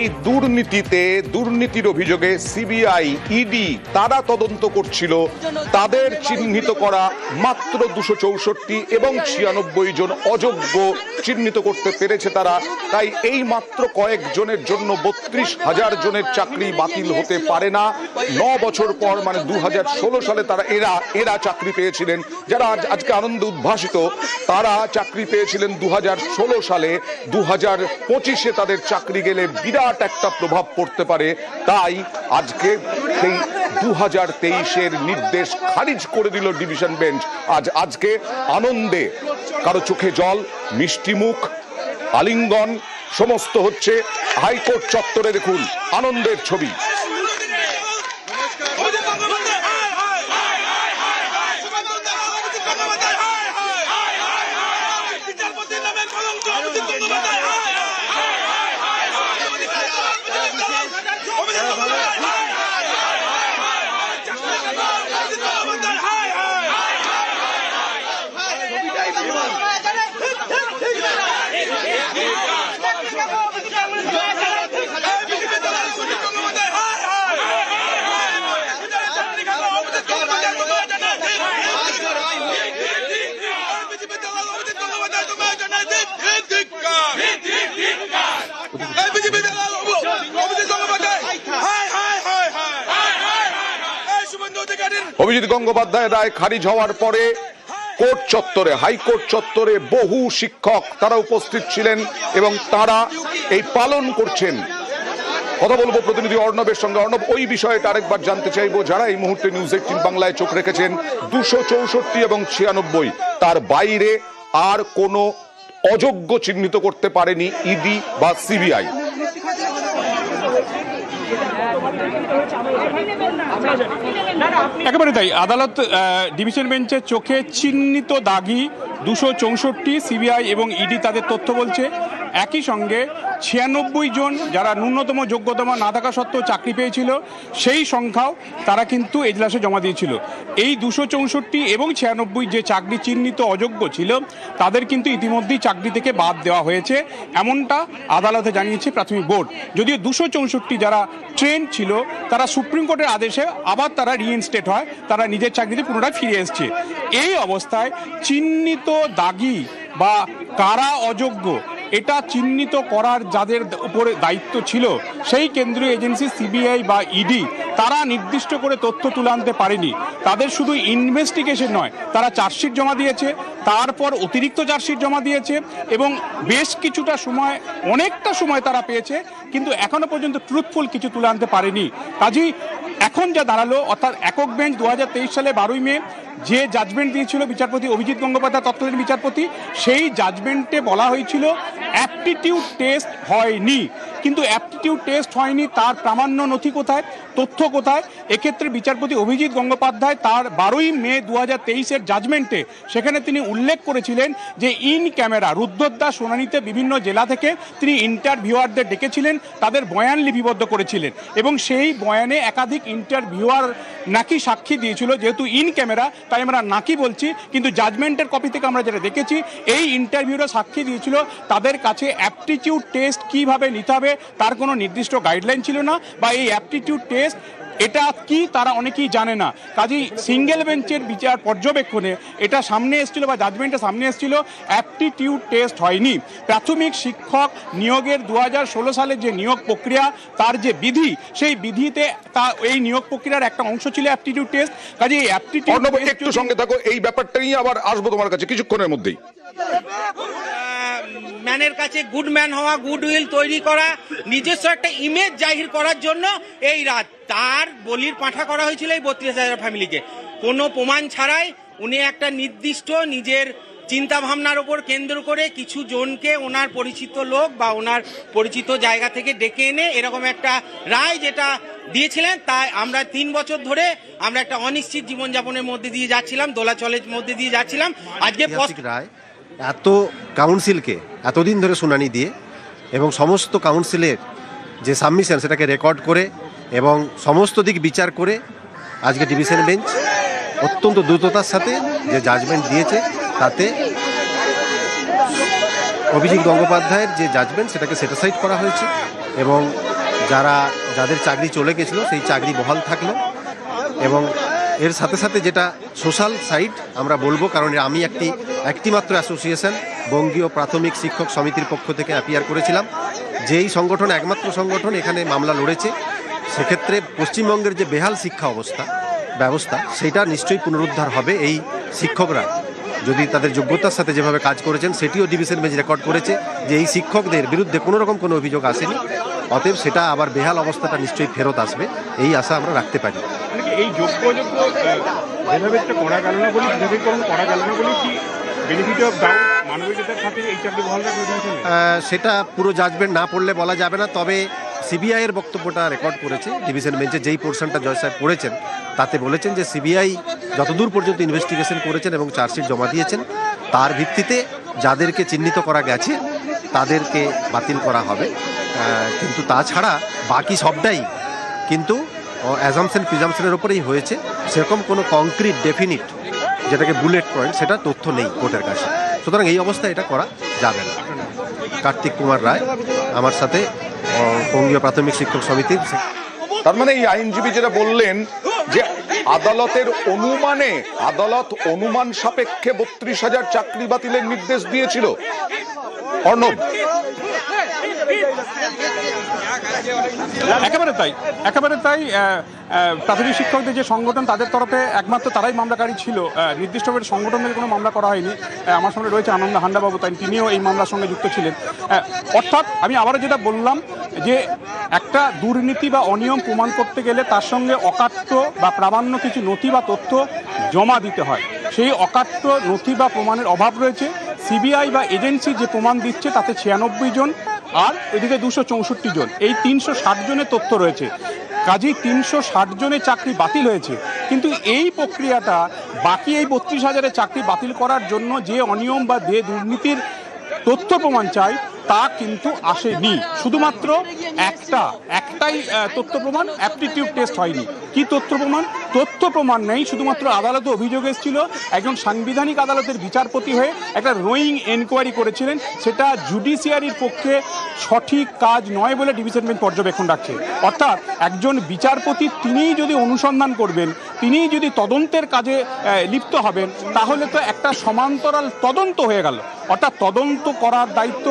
এই দুর্নীতিতে, দুর্নীতির অভিযোগে সিবিআই, ইডি তারা তদন্ত করছিল। তাদের চিহ্নিত করা মাত্র দুশো চৌষট্টি এবং ছিয়ানব্বই জন অযোগ্য চিহ্নিত করতে পেরেছে তারা। তাই এই মাত্র কয়েকজনের জন্য বত্রিশ হাজার জনের চাকরি বাতিল হতে পারে না। ন বছর পর মানে দু হাজার ষোলো সালে তারা এরা এরা চাকরি পেয়েছিলেন। যারা আজ, আজকে আনন্দ উদ্ভাসিত, তারা চাকরি পেয়েছিলেন দু হাজার ষোলো সালে। দু পঁচিশে তাদের চাকরি গেলে বিরাট একটা প্রভাব পড়তে পারে, তাই আজকে সেই দু হাজার তেইশের নির্দেশ খারিজ করে দিল ডিভিশন বেঞ্চ। আজ আজকে আনন্দে কারও চোখে জল, মিষ্টি মুখ, আলিঙ্গন, সমস্ত হচ্ছে হাইকোর্ট চত্বরে দেখুন আনন্দের ছবি। অভিজিৎ গঙ্গোপাধ্যায় রায় খারিজ হওয়ার পরে কোর্ট চত্বরে, হাইকোর্ট চত্বরে বহু শিক্ষক তারা উপস্থিত ছিলেন এবং তারা এই পালন করছেন। কথা বলব প্রতিনিধি অর্ণবের সঙ্গে। অর্ণব, ওই বিষয়টা আরেকবার জানতে চাইব। যারা এই মুহূর্তে নিউজ এইটিন বাংলায় চোখ রেখেছেন, দুশো চৌষট্টি এবং ছিয়ানব্বই, তার বাইরে আর কোনো অযোগ্য চিহ্নিত করতে পারেনি ইডি বা সিবিআই। একেবারে তাই। আদালত ডিভিশন বেঞ্চের চোখে চিহ্নিত দাগি দুশো চৌষট্টি, সিবিআই এবং ইডি তাদের তথ্য বলছে। একই সঙ্গে ছিয়ানব্বই জন যারা ন্যূনতম যোগ্যতম না থাকা সত্ত্বেও চাকরি পেয়েছিল, সেই সংখ্যাও তারা কিন্তু এজলাসে জমা দিয়েছিল। এই দুশো চৌষট্টি এবং ছিয়ানব্বই যে চাকরি চিহ্নিত অযোগ্য ছিল, তাদের কিন্তু ইতিমধ্যেই চাকরি থেকে বাদ দেওয়া হয়েছে। এমনটা আদালতে জানিয়েছে প্রাথমিক বোর্ড। যদিও দুশো চৌষট্টি যারা ট্রেন ছিল, তারা সুপ্রিম কোর্টের আদেশে আবার তারা রিইনস্টেট হয়, তারা নিজের চাকরিতে পুনরায় ফিরে এসছে। এই অবস্থায় চিহ্নিত দাগি বা কারা অযোগ্য এটা চিহ্নিত করার যাদের উপরে দায়িত্ব ছিল সেই কেন্দ্রীয় এজেন্সি সিবিআই বা ইডি তারা নির্দিষ্ট করে তথ্য তুলে আনতে পারেনি। তাদের শুধু ইনভেস্টিগেশন নয়, তারা চার্জশিট জমা দিয়েছে, তারপর অতিরিক্ত চার্জশিট জমা দিয়েছে এবং বেশ কিছুটা সময়, অনেকটা সময় তারা পেয়েছে, কিন্তু এখনও পর্যন্ত ট্রুথফুল কিছু তুলে আনতে পারেনি। কাজেই এখন যা দাঁড়াল, অর্থাৎ একক বেঞ্চ দু হাজার তেইশ সালে বারোই মে, যে জাজমেন্ট দিয়েছিল বিচারপতি অভিজিৎ গঙ্গোপাধ্যায় তত্ত্বাধীন বিচারপতি, সেই জাজমেন্টে বলা হয়েছিল অ্যাপটিটিউড টেস্ট হয়নি। কিন্তু অ্যাপটিটিউড টেস্ট হয়নি, তার প্রামাণ্য নথি কোথায়? তথ্য কোথায়? এক্ষেত্রে বিচারপতি অভিজিৎ গঙ্গোপাধ্যায় তার বারোই মে দু হাজার তেইশের জাজমেন্টে সেখানে তিনি উল্লেখ করেছিলেন যে ইন ক্যামেরা রুদ্ধদ্দা শুনানিতে বিভিন্ন জেলা থেকে তিনি ইন্টারভিউয়ারদের ডেকেছিলেন, তাদের বয়ান লিপিবদ্ধ করেছিলেন এবং সেই বয়ানে একাধিক ইন্টারভিউয়ার নাকি সাক্ষী দিয়েছিল যেহেতু ইন ক্যামেরা তাই আমরা নাকি বলছি, কিন্তু জাজমেন্টের কপি থেকে আমরা যেটা দেখেছি, এই ইন্টারভিউরা সাক্ষী দিয়েছিল তাদের কাছে অ্যাপটিটিউড টেস্ট কীভাবে নিতে হবে, তার কোনো নির্দিষ্ট গাইডলাইন ছিল না বা এই অ্যাপটিটিউড টেস্ট এটা কি তারা অনেকেই জানে না। কাজেই সিঙ্গেল বেঞ্চের বিচার পর্যবেক্ষণে এটা সামনে এসেছিল বা জাজমেন্টে সামনে এসেছিল অ্যাপটিটিউড টেস্ট হয়নি। প্রাথমিক শিক্ষক নিয়োগের দু সালের যে নিয়োগ প্রক্রিয়া তার যে বিধি সেই বিধিতে তা এই নিয়োগ প্রক্রিয়ার একটা অংশ ছিল অ্যাপটিটিউড টেস্ট কাজে এই অ্যাপটিটিউড একটু সঙ্গে থাকো এই ব্যাপারটা নিয়ে আবার আসব তোমার কাছে কিছুক্ষণের মধ্যেই। ম্যানের কাছে গুড ম্যান হওয়া গুড উইল তৈরি করা নিজস্ব একটা ইমেজ জাহির করার জন্য এই রাত। তার বলির পাঠা করা হয়েছিল এই বত্রিশ হাজার ফ্যামিলিকে কোনো প্রমাণ ছাড়াই উনি একটা নির্দিষ্ট নিজের চিন্তা ভাবনার উপর কেন্দ্র করে কিছু জনকে ওনার পরিচিত লোক বা ওনার পরিচিত জায়গা থেকে ডেকে এনে এরকম একটা রায় যেটা দিয়েছিলেন তাই আমরা তিন বছর ধরে আমরা একটা অনিশ্চিত জীবনযাপনের মধ্যে দিয়ে যাচ্ছিলাম দোলাচলের মধ্যে দিয়ে যাচ্ছিলাম। আজকে রায়। এত কাউন্সিলকে এতদিন ধরে শুনানি দিয়ে এবং সমস্ত কাউন্সিলের যে সাবমিশন সেটাকে রেকর্ড করে এবং সমস্ত দিক বিচার করে আজকে ডিভিশন বেঞ্চ অত্যন্ত দ্রুততার সাথে যে জাজমেন্ট দিয়েছে, তাতে অভিজিৎ গঙ্গোপাধ্যায়ের যে জাজমেন্ট সেটাকে সেটিসাইড করা হয়েছে এবং যারা, যাদের চাকরি চলে গেছিল সেই চাকরি বহাল থাকল এবং এর সাথে সাথে যেটা সোশ্যাল সাইড আমরা বলব, কারণ আমি একটি, একটিমাত্র অ্যাসোসিয়েশন, বঙ্গীয় প্রাথমিক শিক্ষক সমিতির পক্ষ থেকে অ্যাপিয়ার করেছিলাম। যেই সংগঠন, একমাত্র সংগঠন এখানে মামলা লড়েছে, সেক্ষেত্রে পশ্চিমবঙ্গের যে বেহাল শিক্ষা অবস্থা, ব্যবস্থা, সেটা নিশ্চয়ই পুনরুদ্ধার হবে এই শিক্ষকরা। যদি তাদের যোগ্যতার সাথে যেভাবে কাজ করেছেন, সেটিও ডিভিশন বেঞ্চ রেকর্ড করেছে যে এই শিক্ষকদের বিরুদ্ধে কোনো রকম কোনো অভিযোগ আসেনি। অতএব সেটা আবার বেহাল অবস্থাটা নিশ্চয়ই ফেরত আসবে। এই আশা আমরা রাখতে পারি। মানে এই যোগ্য যোগ্য যেভাবে করা গেল না বলি যেভাবে করা গেল না বলি কি বেনিফিট অফ ডাউট মানবিকতার খাতিরে এই চাকরি বহাল রাখবে ডিভিশন বেঞ্চ? আহ, সেটা পুরো জাজমেন্ট না পড়লে বলা যাবে না তবে সিবিআই এর বক্তব্যটা রেকর্ড করেছে ডিভিশন বেঞ্চে যেই পোর্শনটা জয় সাহেব পড়েছেন তাতে বলেছেন যে সিবিআই যতদূর পর্যন্ত ইনভেস্টিগেশন করেছেন এবং চার্জশিট জমা দিয়েছেন তার ভিত্তিতে যাদেরকে চিহ্নিত করা গেছে তাদেরকে বাতিল করা হবে। কিন্তু তাছাড়া বাকি সবটাই কিন্তু অ্যাজামশন প্রিজামশনের ওপরেই হয়েছে। সেরকম কোনো কংক্রিট ডেফিনিট যেটাকে বুলেট পয়েন্ট সেটা তথ্য নেই কোর্টের কাছে। সুতরাং এই অবস্থায় এটা করা যাবে না। কার্তিক কুমার রায় আমার সাথে বঙ্গীয় প্রাথমিক শিক্ষক সমিতির তার মানে এই আইনজীবী যেটা বললেন যে আদালতের অনুমানে, আদালত অনুমান সাপেক্ষে বত্রিশ হাজার চাকরি বাতিলের নির্দেশ দিয়েছিল। অর্ণব। একেবারে তাই একেবারে তাই প্রাথমিক শিক্ষকদের যে সংগঠন তাদের তরফে একমাত্র তারাই মামলাকারী ছিল। আহ, নির্দিষ্টভাবে সংগঠন থেকে কোনো মামলা করা হয়নি। আমার সঙ্গে রয়েছে আনন্দ হান্ডাবাবু তাই তিনিও এই মামলার সঙ্গে যুক্ত ছিলেন। অর্থাৎ আমি আবারও যেটা বললাম যে একটা দুর্নীতি বা অনিয়ম প্রমাণ করতে গেলে তার সঙ্গে অকাট্য বা প্রামাণ্য কিছু নথি বা তথ্য জমা দিতে হয়। সেই অকাট্য নথি বা প্রমাণের অভাব রয়েছে। সিবিআই বা এজেন্সি যে প্রমাণ দিচ্ছে তাতে ছিয়ানব্বই জন আর এদিকে দুশো চৌষট্টি জন। এই তিনশো ষাট জনের তথ্য রয়েছে। কাজেই তিনশো ষাট জনের চাকরি বাতিল হয়েছে। কিন্তু এই প্রক্রিয়াটা বাকি এই বত্রিশ হাজারের চাকরি বাতিল করার জন্য যে অনিয়ম বা যে দুর্নীতির তথ্য প্রমাণ চাই, তা কিন্তু আসেনি। শুধুমাত্র একটা, একটাই তথ্য প্রমাণ, অ্যাপটিটিউড টেস্ট হয়নি। কি তথ্য প্রমাণ? তথ্য প্রমাণ নেই। শুধুমাত্র আদালতে অভিযোগ এসেছিল, একজন সাংবিধানিক আদালতের বিচারপতি হয়ে একটা রোয়িং এনকোয়ারি করেছিলেন। সেটা জুডিশিয়ারির পক্ষে সঠিক কাজ নয় বলে ডিভিশন বেঞ্চ পর্যবেক্ষণ রাখছে। অর্থাৎ একজন বিচারপতি তিনিই যদি অনুসন্ধান করবেন, তিনিই যদি তদন্তের কাজে লিপ্ত হবেন, তাহলে তো একটা সমান্তরাল তদন্ত হয়ে গেল। অর্থাৎ তদন্ত করার দায়িত্ব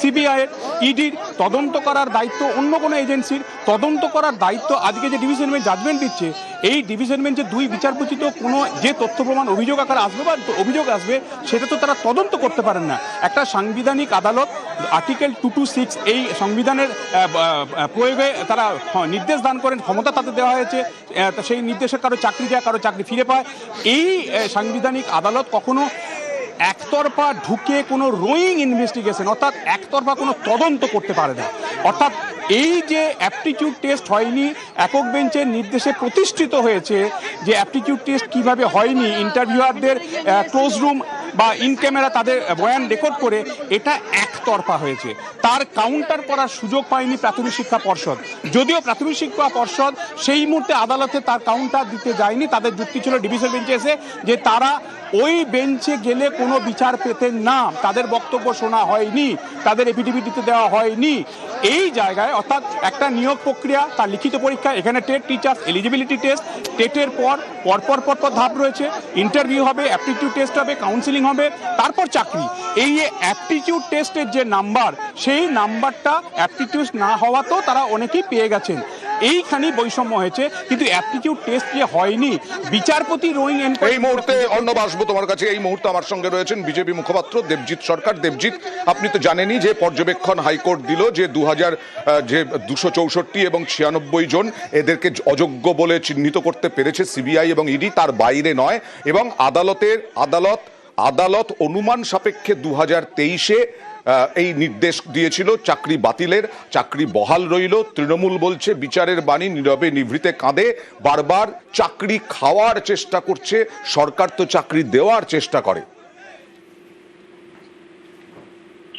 সিবিআইয়ের, ইডির তদন্ত করার দায়িত্ব অন্য কোনো এজেন্সির। তদন্ত করার দায়িত্ব আজকে যে ডিভিশন বেঞ্চ জাজমেন্ট দিচ্ছে, এই ডিভিশন বেঞ্চে দুই বিচারপতি তো কোনো যে তথ্য প্রমাণ অভিযোগ আকারে আসবে বা অভিযোগ আসবে, সেটা তো তারা তদন্ত করতে পারেন না। একটা সাংবিধানিক আদালত আর্টিকেল টু টু সিক্স এই সংবিধানের প্রয়োগে তারা নির্দেশ দান করেন, ক্ষমতা তাদের দেওয়া হয়েছে সেই নির্দেশে কারও চাকরি যায়, কারও চাকরি ফিরে পায়। এই সাংবিধানিক আদালত কখনো একতরফা ঢুকে কোনো রোয়িং ইনভেস্টিগেশন অর্থাৎ একতরফা কোনো তদন্ত করতে পারে না। অর্থাৎ এই যে অ্যাপটিটিউড টেস্ট হয়নি, একক বেঞ্চের নির্দেশে প্রতিষ্ঠিত হয়েছে যে অ্যাপটিটিউড টেস্ট কীভাবে হয়নি ইন্টারভিউয়ারদের ক্লোজ রুম বা ইন ক্যামেরা তাদের বয়ান রেকর্ড করে, এটা একতরফা হয়েছে। তার কাউন্টার করার সুযোগ পায়নি প্রাথমিক শিক্ষা পর্ষদ। যদিও প্রাথমিক শিক্ষা পর্ষদ সেই মুহূর্তে আদালতে তার কাউন্টার দিতে যায়নি, তাদের যুক্তি ছিল ডিভিশন বেঞ্চে এসে যে তারা ওই বেঞ্চে গেলে কোনো বিচার পেতেন না, তাদের বক্তব্য শোনা হয়নি, তাদের এফিডেভিট দিতে দেওয়া হয়নি। এই জায়গায় অর্থাৎ একটা নিয়োগ প্রক্রিয়া, তার লিখিত পরীক্ষা, এখানে টেট, টিচার্স এলিজিবিলিটি টেস্ট টেটের পর, পরপর পরপর ধাপ রয়েছে। ইন্টারভিউ হবে অ্যাপটিটিউড টেস্ট হবে কাউন্সিলিং হবে, তারপর চাকরি। এই যে অ্যাপটিটিউড টেস্টের যে নাম্বার সেই নাম্বারটা অ্যাপটিটিউড না হওয়াতেও তারা অনেকেই পেয়ে গেছেন। এইখানেই বৈষম্য হয়েছে, কিন্তু অ্যাপটিটিউড টেস্ট যে হয়নি, বিচারপতি রোয়িং এই মুহূর্তে অর্ণব আসব তোমার কাছে, এই মুহূর্তে আমার সঙ্গে রয়েছেন বিজেপি মুখপাত্র দেবজিৎ সরকার। দেবজিৎ, আপনি তো জানেনই যে পর্যবেক্ষণ হাইকোর্ট দিল যে দু হাজার যে দুশো চৌষট্টি এবং ছিয়ানব্বই জন এদেরকে অযোগ্য বলে চিহ্নিত করতে পেরেছে সিবিআই এবং ইডি, তার বাইরে নয়। এবং আদালতের আদালত আদালত অনুমান সাপেক্ষে দু হাজার তেইশে এই নির্দেশ দিয়েছিল, চাকরি বাতিলের, চাকরি বহাল রইল। তৃণমূল বলছে, বিচারের বাণী নীরবে নিভৃতে কাঁদে, বারবার চাকরি খাওয়ার চেষ্টা করছে, সরকার তো চাকরি দেওয়ার চেষ্টা করে।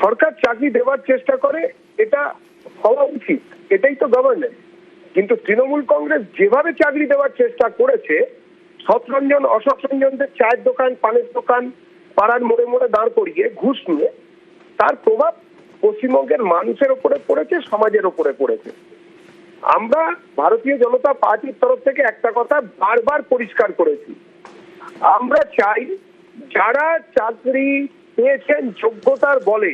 সরকার চাকরি দেওয়ার চেষ্টা করে, এটা হওয়া উচিত, এটাই তো গভর্নেন্স কিন্তু তৃণমূল কংগ্রেস যেভাবে চাকরি দেওয়ার চেষ্টা করেছে সৎরঞ্জন অসৎরঞ্জনদের চায়ের দোকান, পানের দোকান, পাড়ার মোড়ে মোড়ে দাঁড় করিয়ে, ঘুষ নিয়ে তার প্রভাব পশ্চিমবঙ্গের মানুষের ওপরে পড়েছে, সমাজের ওপরে পড়েছে। আমরা ভারতীয় জনতা পার্টির তরফ থেকে একটা কথা বারবার পরিষ্কার করেছি। আমরা চাই যারা চাকরি পেয়েছেন যোগ্যতার বলে,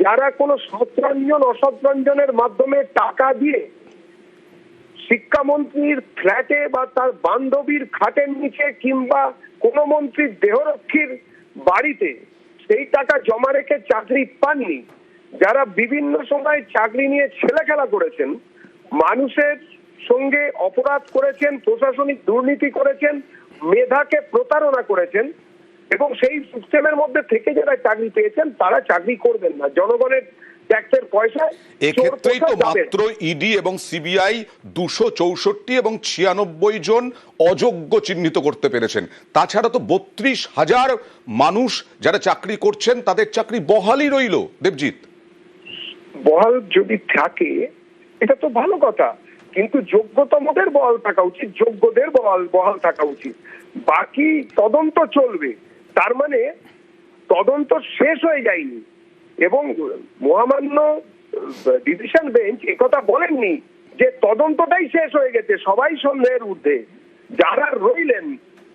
যারা কোনো সৎরঞ্জন, অসৎরঞ্জনের মাধ্যমে টাকা দিয়ে শিক্ষামন্ত্রীর ফ্ল্যাটে বা তার বান্ধবীর খাটের নিচে কিংবা কোন মন্ত্রীর দেহরক্ষীর বাড়িতে সেই টাকা জমা রেখে চাকরি পাননি। যারা বিভিন্ন সময় চাকরি নিয়ে ছেলে খেলা করেছেন, মানুষের সঙ্গে অপরাধ করেছেন, প্রশাসনিক দুর্নীতি করেছেন, মেধাকে প্রতারণা করেছেন এবং সেই সিস্টেমের মধ্যে থেকে যারা চাকরি পেয়েছেন, তারা চাকরি করবেন না। জনগণের ট্যাক্সের পয়সায় এক্ষেত্রেই তো। মাত্র ইডি এবং সিবিআই দুশো চৌষট্টি এবং ছিয়ানব্বই জন অযোগ্য চিহ্নিত করতে পেরেছেন। তাছাড়া তো বত্রিশ হাজার মানুষ যারা চাকরি করছেন তাদের চাকরি বহালই রইল। দেবজিৎ? বহাল যদি থাকে এটা তো ভালো কথা কিন্তু যোগ্যতমদের বহাল থাকা উচিত যোগ্যদের বহাল বহাল থাকা উচিত। বাকি তদন্ত চলবে। তার মানে তদন্ত শেষ হয়ে যায়নি। এবং মহামান্য ডিভিশন বেঞ্চ একথা বলেননি যে তদন্তটাই শেষ হয়ে গেছে, সবাই সন্দেহের ঊর্ধ্বে। যারা রইলেন,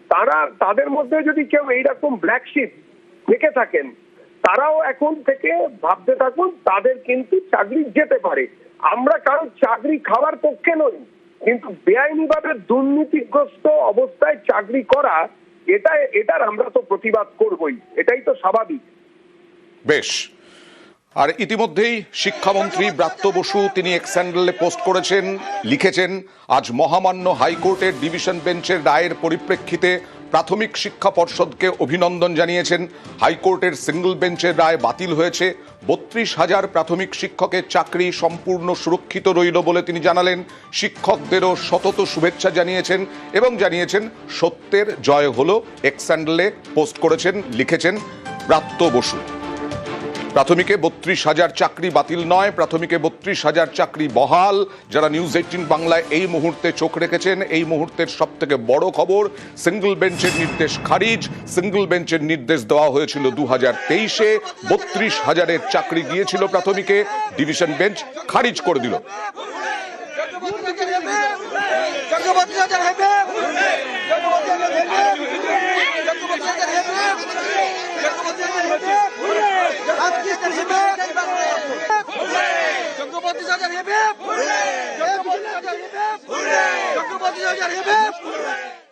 তারা, তাদের মধ্যে যদি কেউ এইরকম ব্ল্যাক শিপ থেকে থাকেন, তারাও এখন থেকে ভাবতে থাকুন, তাদের কিন্তু চাকরি যেতে পারে। আমরা কারও চাকরি খাওয়ার পক্ষে নই, কিন্তু বেআইনিভাবে দুর্নীতিগ্রস্ত অবস্থায় চাকরি করা, এটা, এটার আমরা তো প্রতিবাদ করবই, এটাই তো স্বাভাবিক। বেশ। আর ইতিমধ্যেই শিক্ষামন্ত্রী ব্রাত্য বসু তিনি এক্স হ্যান্ডেলে পোস্ট করেছেন, লিখেছেন, আজ মহামান্য হাইকোর্টের ডিভিশন বেঞ্চের রায়ের পরিপ্রেক্ষিতে প্রাথমিক শিক্ষা পর্ষদকে অভিনন্দন জানিয়েছেন। হাইকোর্টের সিঙ্গল বেঞ্চের রায় বাতিল হয়েছে। বত্রিশ হাজার প্রাথমিক শিক্ষকের চাকরি সম্পূর্ণ সুরক্ষিত রইল বলে তিনি জানালেন। শিক্ষকদেরও শতত শুভেচ্ছা জানিয়েছেন এবং জানিয়েছেন, সত্যের জয় হলো এক্স হ্যান্ডেলে পোস্ট করেছেন, লিখেছেন ব্রাত্য বসু। প্রাথমিকে বত্রিশ হাজার চাকরি বাতিল নয়, প্রাথমিকে বত্রিশ হাজার চাকরি বহাল। যারা নিউজ এইটিন বাংলায় এই মুহূর্তে চোখ রেখেছেন, এই মুহূর্তের সব থেকে বড় খবর, সিঙ্গল বেঞ্চের নির্দেশ খারিজ। সিঙ্গল বেঞ্চের নির্দেশ দেওয়া হয়েছিল দু হাজার তেইশে। বত্রিশ হাজারের চাকরি গিয়েছিল প্রাথমিকে, ডিভিশন বেঞ্চ খারিজ করে দিল। saja hibib জঙ্গপতি সাজার হইবে জঙ্গপতি সাজার হইবে জঙ্গপতি সাজার হইবে